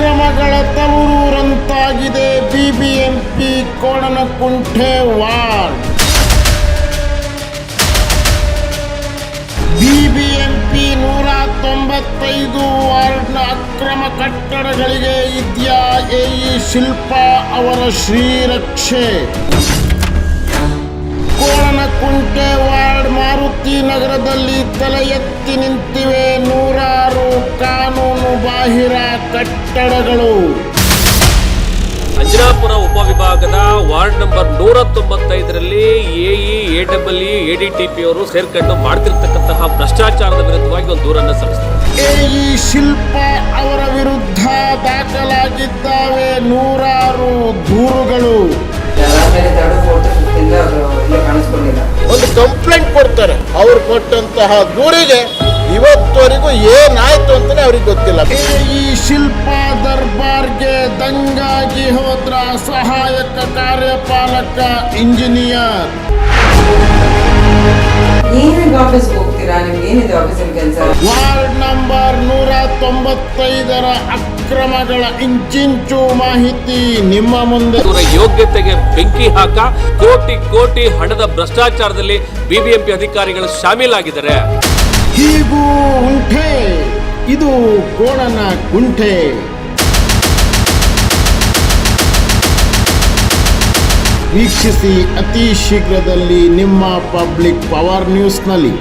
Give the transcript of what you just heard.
ಅಕ್ರಮಗಳ ತವರೂರಂತಾಗಿದೆ BBMP Konanakunte ward BBMP ನೂರ ತೊಂಬತ್ತೈದು ವಾರ್ಡ್ನ ಅಕ್ರಮ ಕಟ್ಟಡಗಳಿಗೆ ಇದ್ಯಾ ಎಇ ಶಿಲ್ಪಾ ಅವರ ಶ್ರೀರಕ್ಷೆ. ಕೋಣನಕುಂಟೆ ವಾರ್ಡ್ ಮಾರುತಿ ನಗರದಲ್ಲಿ ತಲೆ ಎತ್ತಿ ನಿಂತಿವೆ ನೂರಾರು ಕಾನೂನು ಬಾಹಿರ ಕಟ್ಟಡಗಳು. ಅಂಜನಾಪುರ ಉಪವಿಭಾಗದ ವಾರ್ಡ್ ನಂಬರ್ ನೂರ ತೊಂಬತ್ತೈದರಲ್ಲಿ AE A double E A D T P ಅವರು ಸೇರ್ಕೊಂಡು ಮಾಡ್ತಿರ್ತಕ್ಕಂತಹ ಭ್ರಷ್ಟಾಚಾರದ ವಿರುದ್ಧವಾಗಿ ಒಂದು ದೂರನ್ನು ಸಲ್ಲಿಸಿದರು. ಎಇ ಶಿಲ್ಪ ಅವರ ವಿರುದ್ಧ ದಾಖಲಾಗಿದ್ದಾವೆ ನೂರಾರು ದೂರುಗಳು. ಒಂದು ಕಂಪ್ಲೇಂಟ್ ಕೊಡ್ತಾರೆ. ಅವ್ರು ಕೊಟ್ಟಂತಹ ದೂರಿಗೆ ಇವತ್ತವರೆಗೂ ಏನಾಯ್ತು ಅಂತಾನೆ ಅವ್ರಿಗೆ ಗೊತ್ತಿಲ್ಲ. ಈ ಶಿಲ್ಪ ದರ್ಬಾರ್ಗೆ ದಂಗಾಗಿ ಹೋದ್ರ ಸಹಾಯಕ ಕಾರ್ಯಪಾಲಕ ಇಂಜಿನಿಯರ್. ಏನಿಗೆ ಆಫೀಸ್ಗೆ ಹೋಗ್ತೀರಾ? ನಿಮ್ಗೆ ಏನಿದೆ ಆಫೀಸಲ್ಲಿ ಕೆಲಸ? ವಾರ್ಡ್ ನಂಬರ್ ನೂರ ತೊಂಬತ್ತೈದರ ಅಕ್ರಮಗಳ ಇಂಚಿಂಚು ಮಾಹಿತಿ ನಿಮ್ಮ ಮುಂದೆ. ಇವರ ಯೋಗ್ಯತೆಗೆ ಬೆಂಕಿ ಹಾಕ ಕೋಟಿ ಕೋಟಿ ಹಣದ ಭ್ರಷ್ಟಾಚಾರದಲ್ಲಿ ಬಿಬಿಎಂಪಿ ಅಧಿಕಾರಿಗಳು ಶಾಮೀಲಾಗಿದ್ದಾರೆ. ಹೀಗೂ ಉಂಟೆ. ಇದು ಕೋಣನ ಕುಂಟೆ ವೀಕ್ಷಿಸಿ ಅತಿ ಶೀಘ್ರದಲ್ಲಿ ನಿಮ್ಮ ಪಬ್ಲಿಕ್ ಪವರ್ ನ್ಯೂಸ್ನಲ್ಲಿ.